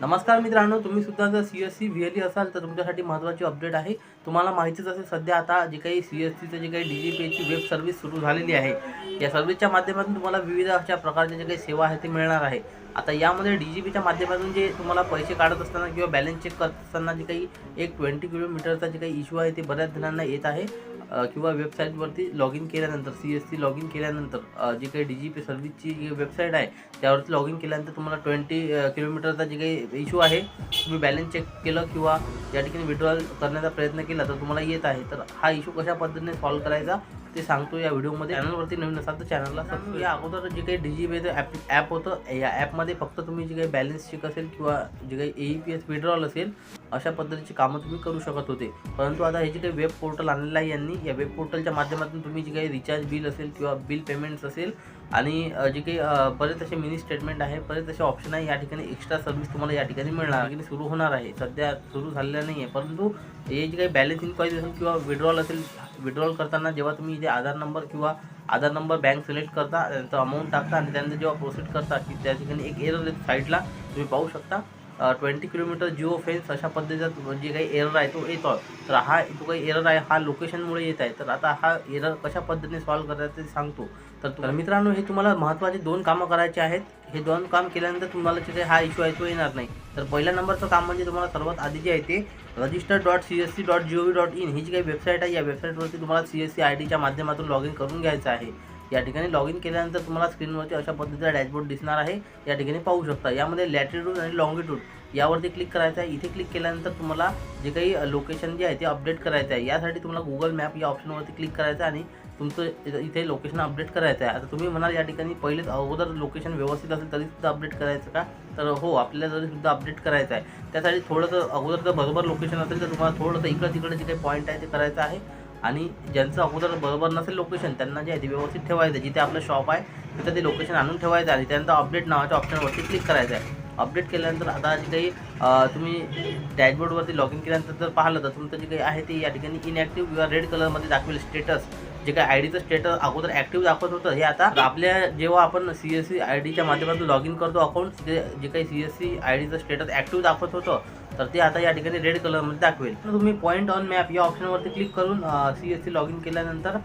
नमस्कार मित्रांनो तुम्ही सुद्धा जर C S C V L E असाल तर तुमच्यासाठी महत्त्वाची अपडेट आहे. तुम्हाला माहितीच असेल सध्या आता जे काही सी एस सीचं जे काही डी जी पी एची वेब सर्व्हिस सुरू झालेली आहे या सर्व्हिसच्या माध्यमातून तुम्हाला विविध अशा प्रकारच्या जे काही सेवा आहे ते मिळणार आहे. आता यामध्ये डी जी पीच्या माध्यमातून जे तुम्हाला पैसे काढत असताना किंवा बॅलन्स चेक करत असताना जे काही एक ट्वेंटी किलोमीटरचा जे काही इश्यू आहे ते बऱ्याच जणांना येत आहे. किंवा वेबसाईटवरती लॉग इन केल्यानंतर C S C log in केल्यानंतर जी काही डी जी पी सर्व्हिसची जी वेबसाईट आहे त्यावरती लॉग इन केल्यानंतर तुम्हाला ट्वेंटी किलोमीटरचा जे काही इश्यू आहे तुम्ही बॅलन्स चेक केलं किंवा या ठिकाणी विड्रॉल करण्याचा प्रयत्न केला तर तुम्हाला येत आहे. तर हा इशू कशा पद्धतीने सॉल्व करायचा ते सांगतो या व्हिडिओमध्ये चॅनलवरती नवीन असाल तर चॅनलला सबस्क्राईब या अगोदर जे काही डी जी पीचं ॲप ॲप होतं या ॲपमध्ये फक्त तुम्ही जे काही बॅलन्स चेक असेल किंवा जे काही A E P S withdrawal असेल अशा पद्धतीची कामं तुम्ही करू शकत होते. परंतु आता हे जे काही वेब पोर्टल आणलेलं आहे यांनी या वेब पोर्टलच्या माध्यमातून तुम्ही जे काही रिचार्ज बिल असेल किंवा बिल पेमेंट्स असेल आणि जे काही बरेच असे मिनी स्टेटमेंट आहे बरेच असे ऑप्शन आहे या ठिकाणी एक्स्ट्रा सर्व्हिस तुम्हाला या ठिकाणी मिळणार. की सुरू होणार आहे. सध्या सुरू झालेलं नाही आहे परंतु हे जे काही बॅलन्स इन्क्वायरी असेल किंवा विड्रॉल असेल विड्रॉल करताना जेव्हा तुम्ही इथे आधार नंबर किंवा आधार नंबर बँक सिलेक्ट करता त्यांचं अमाऊंट टाकता आणि त्यानंतर जेव्हा प्रोसेस करता की त्या ठिकाणी एक एरर साईडला तुम्ही पाहू शकता. ट्वेंटी किलोमीटर जिओ फेन्स अशा पद्धतीचा जे काही एरर आहे तो येतो. तर हा जो काही एरर आहे हा लोकेशनमुळे येत आहे. तर आता हा एरर कशा पद्धतीने सॉल्व्ह करायचं ते सांगतो. तर तर मित्रांनो हे तुम्हाला महत्त्वाचे दोन कामं करायचे आहेत. हे दोन काम केल्यानंतर तुम्हाला जे काही हा इश्यू आहे तो येणार नाही. तर पहिल्या नंबरचं काम म्हणजे तुम्हाला सर्वात आधी जे आहे ते register dot C S C dot G O V dot in ही जी काही वेबसाईट आहे या वेबसाईटवरती तुम्हाला सी एस सी आय डीच्या माध्यमातून लॉग इन करून घ्यायचं आहे. या ठिकाणी लॉग इन केल्यानंतर तुम्हाला स्क्रीनवरती अशा पद्धतीचा डॅशबोर्ड दिसणार आहे. या ठिकाणी पाहू शकता. यामध्ये लॅटिट्यूड आणि लॉंगिट्यूड यावरती क्लिक करायचं आहे. इथे क्लिक केल्यानंतर तुम्हाला जे काही लोकेशन जे आहे ते अपडेट करायचं आहे. यासाठी तुम्हाला गुगल मॅप या ऑप्शनवरती क्लिक करायचं आहे आणि तुमचं इथे लोकेशन अपडेट करायचं आहे. आता तुम्ही म्हणाल या ठिकाणी पहिलेच अगोदर लोकेशन व्यवस्थित असेल तरी सुद्धा अपडेट करायचं का? तर हो आपल्याला जरी सुद्धा अपडेट करायचं आहे. त्यासाठी थोडंसं अगोदर जर बरोबर लोकेशन असेल तर तुम्हाला थोडंसं इकडं तिकडे जे काही पॉईंट आहे ते करायचं आहे. आणि ज्यांचं अगोदर बरोबर नसेल लोकेशन त्यांना जे आहे ते व्यवस्थित ठेवायचं आहे. जिथे आपलं शॉप आहे तिथं ते लोकेशन आणून ठेवायचं आहे. आणि त्यानंतर अपडेट नावाच्या ऑप्शनवरती क्लिक करायचं आहे. अपडेट केल्यानंतर आता जे काही तुम्ही डॅशबोर्डवरती लॉग इन केल्यानंतर जर पाहिलं तर तुमचं जे काही आहे ते या ठिकाणी इनॅक्टिव्ह किंवा रेड कलरमध्ये दाखवेल स्टेटस जे काही आय डीचं स्टेटस अगोदर ॲक्टिव्ह दाखवत होतं हे आता आपल्या जेव्हा आपण सी एस सी आय डीच्या माध्यमातून लॉग इन करतो अकाउंट जे जे काही सी एस सी आय डीचं स्टेटस ॲक्टिव्ह दाखवत होतं तर ते आता या ठिकाणी रेड कलरमध्ये दाखवेल. तर तुम्ही पॉईंट ऑन मॅप या ऑप्शनवरती क्लिक करून C S C log in केल्यानंतर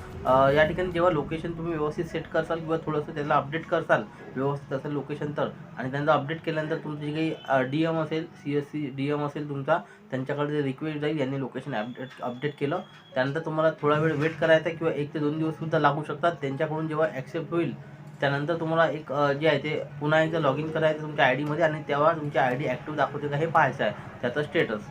या ठिकाणी जेव्हा लोकेशन तुम्ही व्यवस्थित सेट करसाल किंवा थोडंसं त्याला अपडेट करसाल व्यवस्थित असेल लोकेशन तर आणि त्यांचं अपडेट केल्यानंतर तुमचं जे काही डी एम असेल C S C D M असेल तुमचा त्यांच्याकडे जे रिक्वेस्ट जाईल यांनी लोकेशन अपडेट अपडेट केलं. त्यानंतर तुम्हाला थोडा वेळ वेट करायचा किंवा एक ते दोन दिवससुद्धा लागू शकतात. त्यांच्याकडून जेव्हा ॲक्सेप्ट होईल त्यानंतर तुम्हाला एक जे आहे ते पुन्हा एकदा लॉग इन करायचं तुमच्या आय डीमध्ये आणि तेव्हा तुमची आय डी ॲक्टिव्ह दाखवते का हे पाहायचं आहे. त्याचं स्टेटस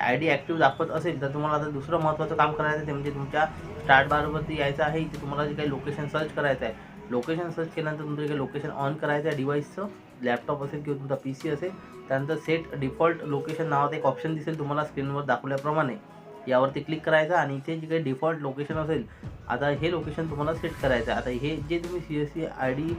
आय डी ॲक्टिव्ह दाखवत असेल तर तुम्हाला आता दुसरं महत्त्वाचं काम करायचं आहे ते म्हणजे तुमच्या स्टार्ट बारवरती यायचं आहे. इथे तुम्हाला जे काही लोकेशन सर्च करायचं आहे. लोकेशन सर्च केल्यानंतर तुमचं जे काही लोकेशन ऑन करायचं आहे डिव्हाइसचं लॅपटॉप असेल किंवा तुमचा पी सी असेल त्यानंतर सेट डिफॉल्ट लोकेशन नावाचं एक ऑप्शन दिसेल तुम्हाला स्क्रीनवर दाखवल्याप्रमाणे. यावरती क्लिक करायचं आणि इथे जे काही डिफॉल्ट लोकेशन असेल आता हे लोकेशन तुम्हाला सेट करायचं आहे. आता हे जे तुम्ही C S C I D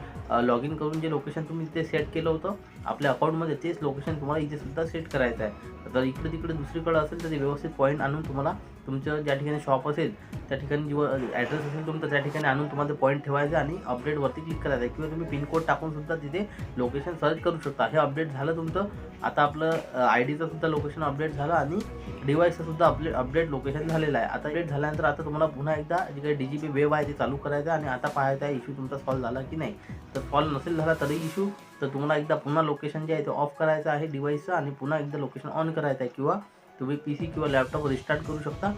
log in करून जे लोकेशन तुम्ही ते सेट केलं होतं आपल्या अकाउंटमध्ये तेच लोकेशन तुम्हाला इथे सुद्धा सेट करायचं आहे. जर इकडे तिकडे दुसरीकडे असेल तर ते व्यवस्थित पॉईंट आणून तुम्हाला तुमचं ज्या ठिकाणी शॉप असेल त्या ठिकाणी जेव्हा ॲड्रेस असेल तुमचा त्या ठिकाणी आणून तुम्हाला ते पॉईंट ठेवायचं आणि अपडेटवरती क्लिक करायचं आहे. किंवा तुम्ही पिनकोड टाकून सुद्धा तिथे लोकेशन सर्च करू शकता. हे अपडेट झालं तुमचं. आता आपलं आय डीचं सुद्धा लोकेशन अपडेट झालं आणि डिवाईसचंसुद्धा अपडेट अपडेट लोकेशन झालेलं आहे. आता अपडेट झाल्यानंतर आता तुम्हाला पुन्हा एकदा जे काही डी जी पी वेब आहे ते चालू करायचं आहे आणि आता पाहायचा आहे इश्यू तुमचा सॉल्व्ह झाला की नाही. तर सॉल्व्ह नसेल झाला तरी इश्यू तर तुम्हाला एकदा पुन्हा लोकेशन जे आहे ते ऑफ करायचं आहे डिव्हाइसचं आणि पुन्हा एकदा लोकेशन ऑन करायचं आहे. किंवा तुम्ही पी सी किंवा लॅपटॉप रिस्टार्ट करू शकता.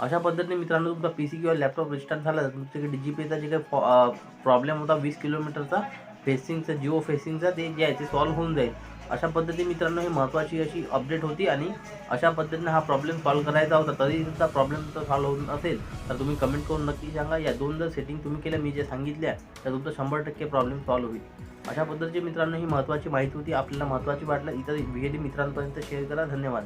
अशा पद्धतीने मित्रांनो तुमचा पी सी किंवा लॅपटॉप रिस्टार्ट झाला तर तुमच्याकडे डी जी पेचा जे काही प्रॉब्लेम होता वीस किलोमीटरचा फेसिंगचा जिओ फेसिंगचा ते जे आहे ते सॉल्व्ह होऊन जाईल. अशा पद्धतीने मित्रांनो ही महत्त्वाची अशी अपडेट होती आणि अशा पद्धतीने हा प्रॉब्लेम सॉल्व करायचा होता. तरी तुमचा प्रॉब्लेम जर सॉल्व्ह होत असेल तर तुम्ही कमेंट करून नक्की सांगा. या दोन जर सेटिंग तुम्ही केल्या मी जे सांगितल्या तर तुमचा शंभर टक्के प्रॉब्लेम सॉल्व्ह होईल. अशा पद्धतीची मित्रांनो ही महत्त्वाची माहिती होती. आपल्याला महत्त्वाची वाटलं इतर व्हिडिओ मित्रांपर्यंत शेअर करा. धन्यवाद.